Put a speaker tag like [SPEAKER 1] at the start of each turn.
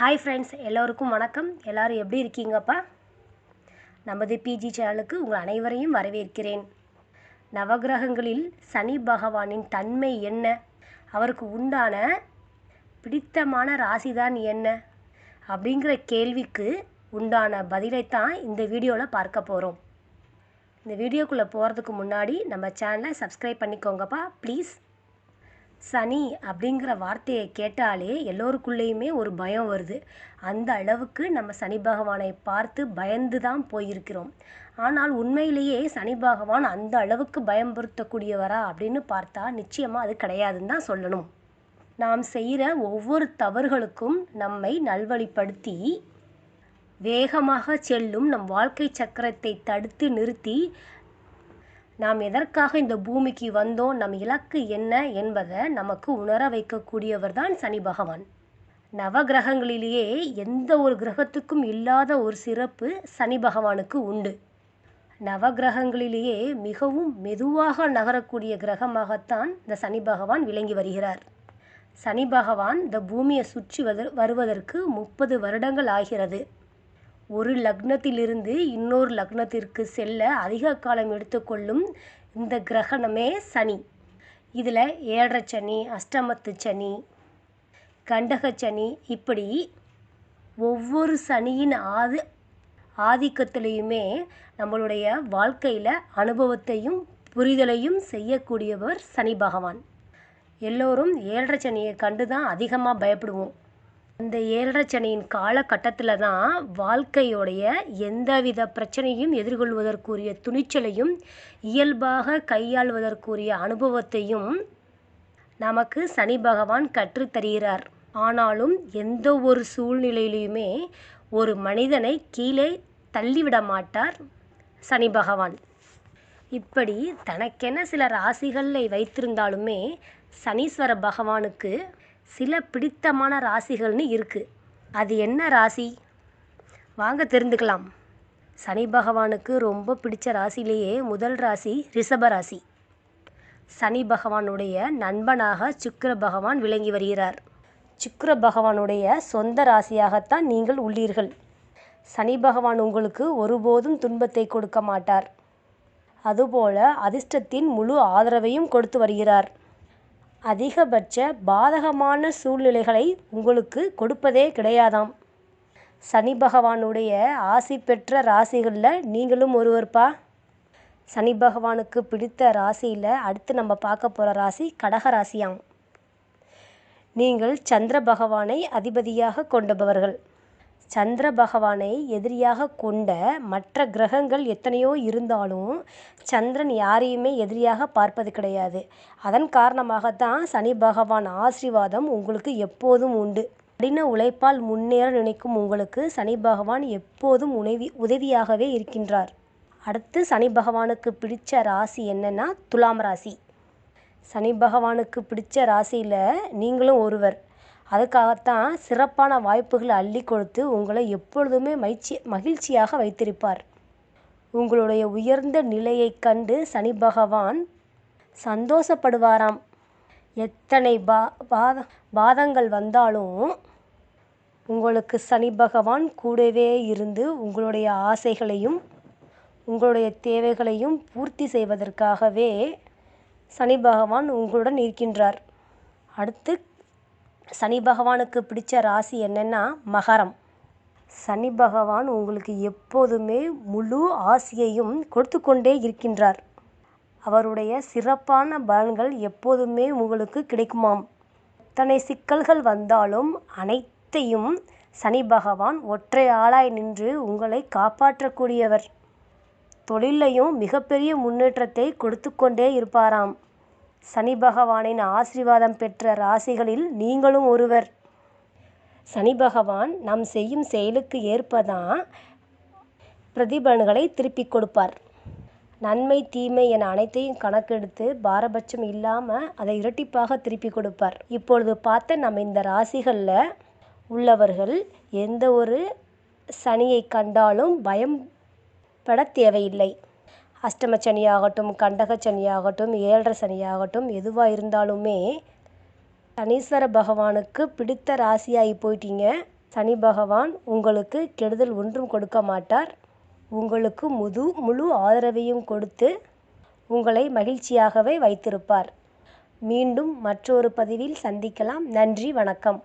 [SPEAKER 1] Hi friends எல்லோருக்கும் வணக்கம். எல்லோரும் எப்படி இருக்கீங்கப்பா? நமது பிஜி சேனலுக்கு உங்கள் அனைவரையும் வரவேற்கிறேன். நவகிரகங்களில் சனி பகவானின் தன்மை என்ன? அவருக்கு உண்டான பிடித்தமான ராசிதான் என்ன? அப்படிங்கிற கேள்விக்கு உண்டான பதிலைத்தான் இந்த வீடியோவில் பார்க்க போகிறோம் இந்த வீடியோக்குள்ளே போகிறதுக்கு முன்னாடி நம்ம சேனலை சப்ஸ்கிரைப் பண்ணிக்கோங்கப்பா. ப்ளீஸ் சனி அப்படிங்கிற வார்த்தையை கேட்டாலே எல்லோருக்குள்ளேயுமே ஒரு பயம் வருது. அந்த அளவுக்கு நம்ம சனி பகவானை பார்த்து பயந்து தான் போயிருக்கிறோம். ஆனால் உண்மையிலேயே சனி பகவான் அந்த அளவுக்கு பயம்படுத்தக்கூடியவரா அப்படின்னு பார்த்தா நிச்சயமாக அது கிடையாதுன்னு தான் சொல்லணும். நாம் செய்கிற ஒவ்வொரு தவறுகளுக்கும் நம்மை நல்வழிப்படுத்தி வேகமாக செல்லும் நம் வாழ்க்கை சக்கரத்தை தடுத்து நிறுத்தி நாம் எதற்காக இந்த பூமிக்கு வந்தோம் நம் இலக்கு என்ன என்பதை நமக்கு உணர வைக்கக்கூடியவர் தான் சனி பகவான். நவகிரகங்களிலேயே எந்த ஒரு கிரகத்துக்கும் இல்லாத ஒரு சிறப்பு சனி பகவானுக்கு உண்டு. நவகிரகங்களிலேயே மிகவும் மெதுவாக நகரக்கூடிய கிரகமாகத்தான் இந்த சனி பகவான் விளங்கி வருகிறார். சனி பகவான் இந்த பூமியை சுற்றி வருவதற்கு முப்பது வருடங்கள் ஆகிறது. ஒரு லக்னத்திலிருந்து இன்னொரு லக்னத்திற்கு செல்ல அதிக காலம் எடுத்துக்கொள்ளும் இந்த கிரகணமே சனி. இதில் ஏழரை சனி அஷ்டமத்து சனி கண்டக சனி இப்படி ஒவ்வொரு சனியின் ஆதி ஆதிக்கத்திலையுமே நம்மளுடைய வாழ்க்கையில் அனுபவத்தையும் புரிதலையும் செய்யக்கூடியவர் சனி பகவான். எல்லோரும் ஏழரை சனியை கண்டு தான் அதிகமாக பயப்படுவோம். அந்த ஏழரை சனியின் காலகட்டத்தில் தான் வாழ்க்கையுடைய எந்தவித பிரச்சனையும் எதிர்கொள்வதற்குரிய துணிச்சலையும் இயல்பாக கையாள்வதற்குரிய அனுபவத்தையும் நமக்கு சனி பகவான் கற்றுத்தருகிறார் ஆனாலும் எந்த ஒரு சூழ்நிலையிலையுமே ஒரு மனிதனை கீழே தள்ளிவிட மாட்டார் சனி பகவான். இப்படி தனக்கென சில ராசிகளை வைத்திருந்தாலுமே சனீஸ்வர பகவானுக்கு சில பிடித்தமான ராசிகள்னு இருக்குது அது என்ன ராசி? வாங்க தெரிந்துக்கலாம். சனி பகவானுக்கு ரொம்ப பிடிச்ச ராசிலேயே முதல் ராசி ரிஷப ராசி. சனி பகவானுடைய நண்பனாக சுக்கிர பகவான் விளங்கி வருகிறார். சுக்கிர பகவானுடைய சொந்த ராசியாகத்தான் நீங்கள் உள்ளீர்கள். சனி பகவான் உங்களுக்கு ஒருபோதும் துன்பத்தை கொடுக்க மாட்டார். அதுபோல அதிர்ஷ்டத்தின் முழு ஆதரவையும் கொடுத்து வருகிறார். அதிகபட்ச பாதகமான சூழ்நிலைகளை உங்களுக்கு கொடுப்பதே கிடையாதாம். சனி பகவானுடைய ஆசி பெற்ற ராசிகளில் நீங்களும் ஒருவர்ப்பா? சனி பகவானுக்கு பிடித்த ராசியில் அடுத்து நம்ம பார்க்க போகிற ராசி கடக ராசியாம். நீங்கள் சந்திர பகவானை அதிபதியாக கொண்டபவர்கள். சந்திர பகவானை எதிரியாக கொண்ட மற்ற கிரகங்கள் எத்தனையோ இருந்தாலும் சந்திரன் யாரையுமே எதிரியாக பார்ப்பது கிடையாது. அதன் காரணமாகத்தான் சனி பகவான் ஆசீர்வாதம் உங்களுக்கு எப்போதும் உண்டு. கடின உழைப்பால் முன்னேற நினைக்கும் உங்களுக்கு சனி பகவான் எப்போதும் உணவி உதவியாகவே இருக்கின்றார். அடுத்து சனி பகவானுக்கு பிடிச்ச ராசி என்னன்னா துலாம் ராசி. சனி பகவானுக்கு பிடிச்ச ராசியில் நீங்களும் ஒருவர். அதுக்காகத்தான் சிறப்பான வாய்ப்புகளை அள்ளி கொடுத்து உங்களை எப்பொழுதுமே மகிழ்ச்சி மகிழ்ச்சியாக வைத்திருப்பார். உங்களுடைய உயர்ந்த நிலையை கண்டு சனி பகவான் சந்தோஷப்படுவாராம். எத்தனை பா பாத பாதங்கள் வந்தாலும் உங்களுக்கு சனி பகவான் கூடவே இருந்து உங்களுடைய ஆசைகளையும் உங்களுடைய தேவைகளையும் பூர்த்தி செய்வதற்காகவே சனி பகவான் உங்களுடன் இருக்கின்றார். அடுத்து சனி பகவானுக்கு பிடிச்ச ராசி என்னென்னா மகரம். சனி பகவான் உங்களுக்கு எப்போதுமே முழு ஆசியையும் கொடுத்து கொண்டே இருக்கின்றார். அவருடைய சிறப்பான பலன்கள் எப்போதுமே உங்களுக்கு கிடைக்குமாம். எத்தனை சிக்கல்கள் வந்தாலும் அனைத்தையும் சனி பகவான் ஒற்றை ஆளாய் நின்று உங்களை காப்பாற்றக்கூடியவர். தொழிலையும் மிகப்பெரிய முன்னேற்றத்தை கொடுத்து கொண்டே இருப்பாராம். சனி பகவானின் ஆசீர்வாதம் பெற்ற ராசிகளில் நீங்களும் ஒருவர். சனி பகவான் நாம் செய்யும் செயலுக்கு ஏற்பதான் பிரதிபலன்களை திருப்பி கொடுப்பார். நன்மை தீமை என அனைத்தையும் கணக்கெடுத்து பாரபட்சம் இல்லாமல் அதை இரட்டிப்பாக திருப்பி கொடுப்பார். இப்பொழுது பார்த்த நம்ம இந்த ராசிகளில் உள்ளவர்கள் எந்த ஒரு சனியை கண்டாலும் பயம் பட தேவையில்லை. அஷ்டம சனியாகட்டும் கண்டக சனியாகட்டும் ஏழரை சனியாகட்டும் எதுவாக இருந்தாலுமே சனீஸ்வர பகவானுக்கு பிடித்த ராசியாகி போயிட்டீங்க. சனி பகவான் உங்களுக்கு கெடுதல் ஒன்றும் கொடுக்க மாட்டார். உங்களுக்கு முது முழு ஆதரவையும் கொடுத்து உங்களை மகிழ்ச்சியாகவே வைத்திருப்பார். மீண்டும் மற்றொரு பதிவில் சந்திக்கலாம். நன்றி வணக்கம்.